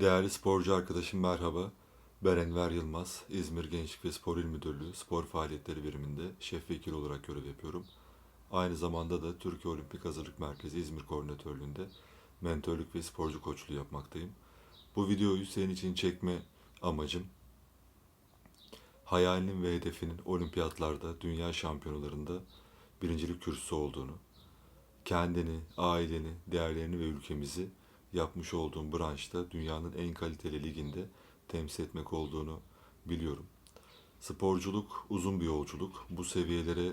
Değerli sporcu arkadaşım merhaba. Ben Enver Yılmaz, İzmir Gençlik ve Spor İl Müdürlüğü Spor Faaliyetleri Biriminde şef vekil olarak görev yapıyorum. Aynı zamanda da Türkiye Olimpik Hazırlık Merkezi İzmir Koordinatörlüğünde mentörlük ve sporcu koçluğu yapmaktayım. Bu videoyu senin için çekme amacım hayalinin ve hedefinin olimpiyatlarda, dünya şampiyonalarında birincilik kürsüsü olduğunu, kendini, aileni, değerlerini ve ülkemizi yapmış olduğum branşta dünyanın en kaliteli liginde temsil etmek olduğunu biliyorum. Sporculuk uzun bir yolculuk. Bu seviyelere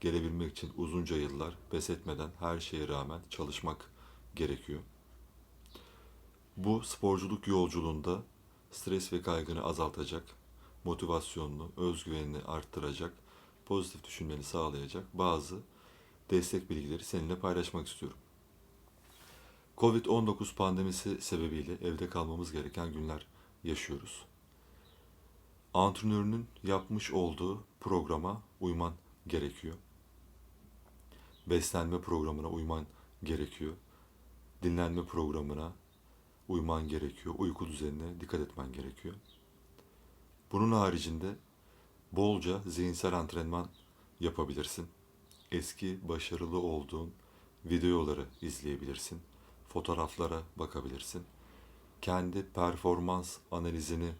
gelebilmek için uzunca yıllar pes etmeden her şeye rağmen çalışmak gerekiyor. Bu sporculuk yolculuğunda stres ve kaygını azaltacak, motivasyonunu, özgüvenini arttıracak, pozitif düşünmeni sağlayacak bazı destek bilgileri seninle paylaşmak istiyorum. Covid-19 pandemisi sebebiyle evde kalmamız gereken günler yaşıyoruz. Antrenörünün yapmış olduğu programa uyman gerekiyor. Beslenme programına uyman gerekiyor. Dinlenme programına uyman gerekiyor. Uyku düzenine dikkat etmen gerekiyor. Bunun haricinde bolca zihinsel antrenman yapabilirsin. Eski başarılı olduğun videoları izleyebilirsin fotoğraflara bakabilirsin. Kendi performans analizini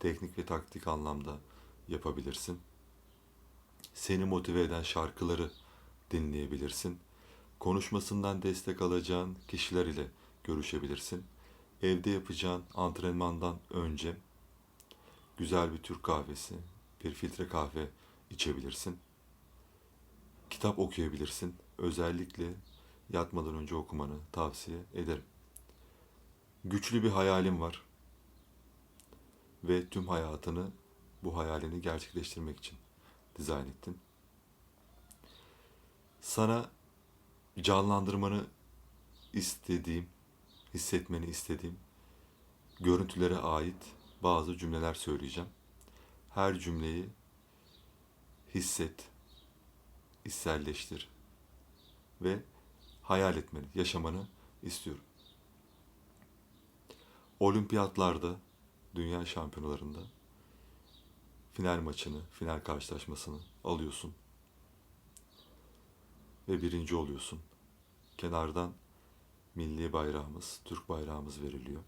teknik ve taktik anlamda yapabilirsin. Seni motive eden şarkıları dinleyebilirsin. Konuşmasından destek alacağın kişiler ile görüşebilirsin. Evde yapacağın antrenmandan önce güzel bir Türk kahvesi, bir filtre kahve içebilirsin. Kitap okuyabilirsin. Özellikle yatmadan önce okumanı tavsiye ederim. Güçlü bir hayalim var ve tüm hayatını bu hayalini gerçekleştirmek için dizayn ettin. Sana canlandırmanı istediğim, hissetmeni istediğim görüntülere ait bazı cümleler söyleyeceğim. Her cümleyi hisset, hisselleştir ve hayal etmeni, yaşamanı istiyorum. Olimpiyatlarda, dünya şampiyonalarında final maçını, final karşılaşmasını alıyorsun. Ve birinci oluyorsun. Kenardan milli bayrağımız, Türk bayrağımız veriliyor.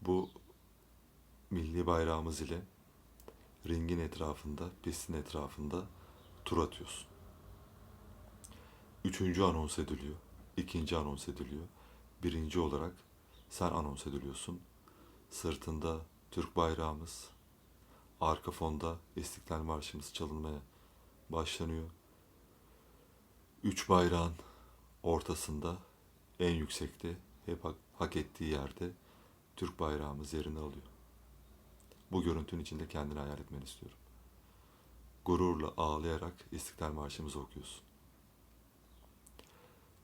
Bu milli bayrağımız ile ringin etrafında, pistin etrafında tur atıyorsun. Üçüncü anons ediliyor. ikinci anons ediliyor. Birinci olarak sen anons ediliyorsun. Sırtında Türk bayrağımız, arka fonda İstiklal Marşımız çalınmaya başlanıyor. Üç bayrağın ortasında en yüksekte hep hak, hak ettiği yerde Türk bayrağımız yerini alıyor. Bu görüntünün içinde kendini hayal etmeni istiyorum. Gururla ağlayarak İstiklal Marşımızı okuyorsun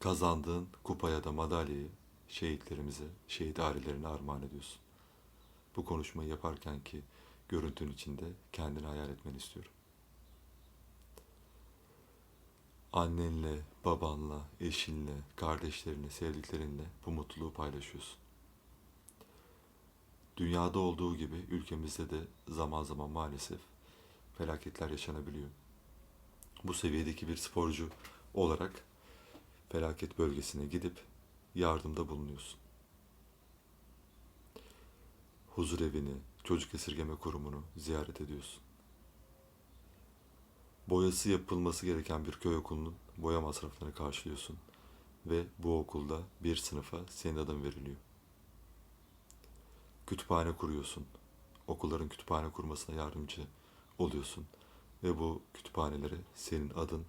kazandığın kupaya da madalyayı şehitlerimize, şehit ailelerine armağan ediyorsun. Bu konuşmayı yaparken ki görüntünün içinde kendini hayal etmeni istiyorum. Annenle, babanla, eşinle, kardeşlerinle, sevdiklerinle bu mutluluğu paylaşıyorsun. Dünyada olduğu gibi ülkemizde de zaman zaman maalesef felaketler yaşanabiliyor. Bu seviyedeki bir sporcu olarak felaket bölgesine gidip yardımda bulunuyorsun. Huzur evini, çocuk esirgeme kurumunu ziyaret ediyorsun. Boyası yapılması gereken bir köy okulunun boya masraflarını karşılıyorsun ve bu okulda bir sınıfa senin adın veriliyor. Kütüphane kuruyorsun. Okulların kütüphane kurmasına yardımcı oluyorsun ve bu kütüphanelere senin adın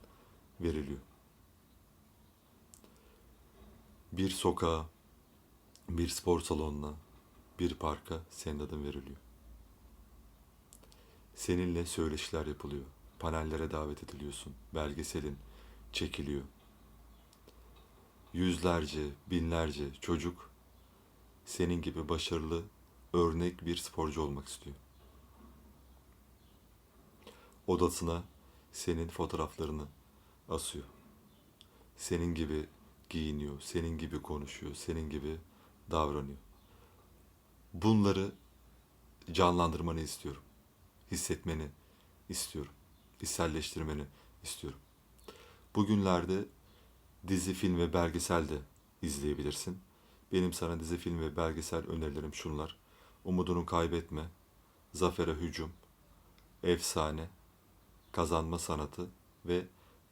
veriliyor. Bir sokağa, bir spor salonuna, bir parka senin adın veriliyor. Seninle söyleşiler yapılıyor. Panellere davet ediliyorsun. Belgeselin çekiliyor. Yüzlerce, binlerce çocuk senin gibi başarılı, örnek bir sporcu olmak istiyor. Odasına senin fotoğraflarını asıyor. Senin gibi giyiniyor, senin gibi konuşuyor, senin gibi davranıyor. Bunları canlandırmanı istiyorum. Hissetmeni istiyorum. İçselleştirmeni istiyorum. Bugünlerde dizi, film ve belgesel de izleyebilirsin. Benim sana dizi, film ve belgesel önerilerim şunlar. Umudunu kaybetme, Zafere Hücum, Efsane, Kazanma Sanatı ve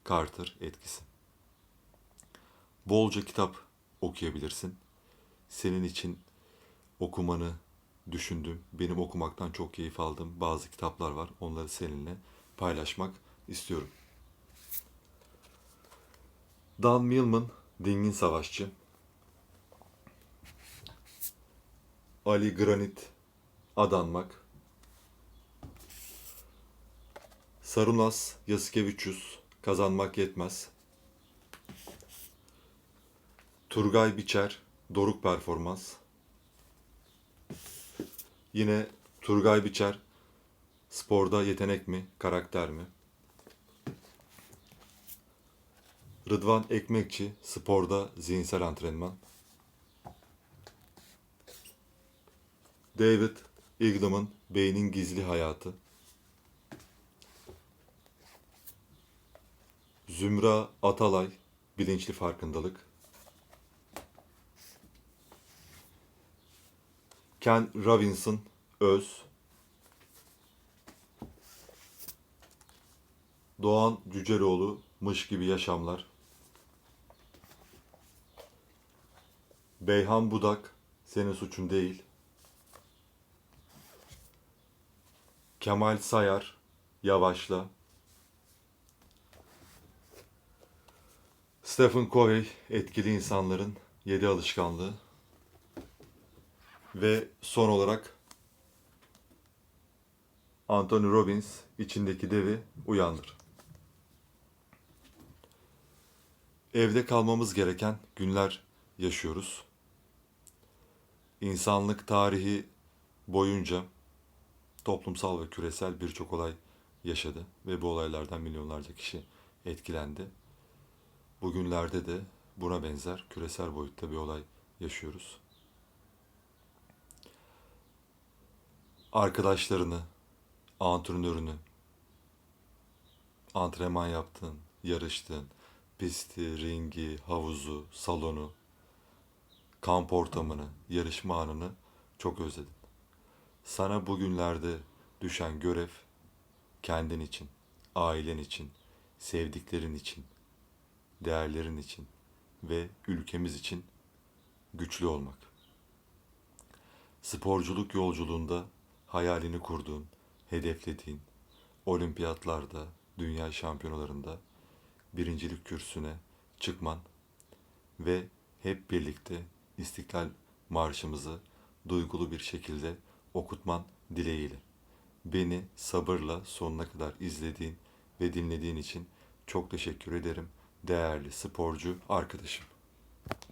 Carter Etkisi. Bolca kitap okuyabilirsin. Senin için okumanı düşündüm. Benim okumaktan çok keyif aldığım bazı kitaplar var. Onları seninle paylaşmak istiyorum. Dan Millman, Dingin Savaşçı. Ali Granit, Adanmak. Sarunas Yasikevicius, Kazanmak Yetmez. Turgay Biçer, Doruk Performans. Yine Turgay Biçer, sporda yetenek mi, karakter mi? Rıdvan Ekmekçi, sporda zihinsel antrenman. David Eagleman, Beynin Gizli Hayatı. Zümra Atalay, Bilinçli Farkındalık. Ken Robinson, Öz. Doğan Cüceloğlu, Mış Gibi Yaşamlar. Beyhan Budak, Senin Suçun Değil. Kemal Sayar, Yavaşla. Stephen Covey, Etkili İnsanların Yedi Alışkanlığı. Ve son olarak Anthony Robbins, içindeki devi uyandır. Evde kalmamız gereken günler yaşıyoruz. İnsanlık tarihi boyunca toplumsal ve küresel birçok olay yaşadı ve bu olaylardan milyonlarca kişi etkilendi. Bugünlerde de buna benzer küresel boyutta bir olay yaşıyoruz. Arkadaşlarını, antrenörünü, antrenman yaptığın, yarıştığın, pisti, ringi, havuzu, salonu, kamp ortamını, yarışma anını çok özledin. Sana bugünlerde düşen görev kendin için, ailen için, sevdiklerin için, değerlerin için ve ülkemiz için güçlü olmak. Sporculuk yolculuğunda hayalini kurduğun, hedeflediğin olimpiyatlarda, dünya şampiyonalarında birincilik kürsüne çıkman ve hep birlikte İstiklal Marşımızı duygulu bir şekilde okutman dileğiyle. Beni sabırla sonuna kadar izlediğin ve dinlediğin için çok teşekkür ederim değerli sporcu arkadaşım.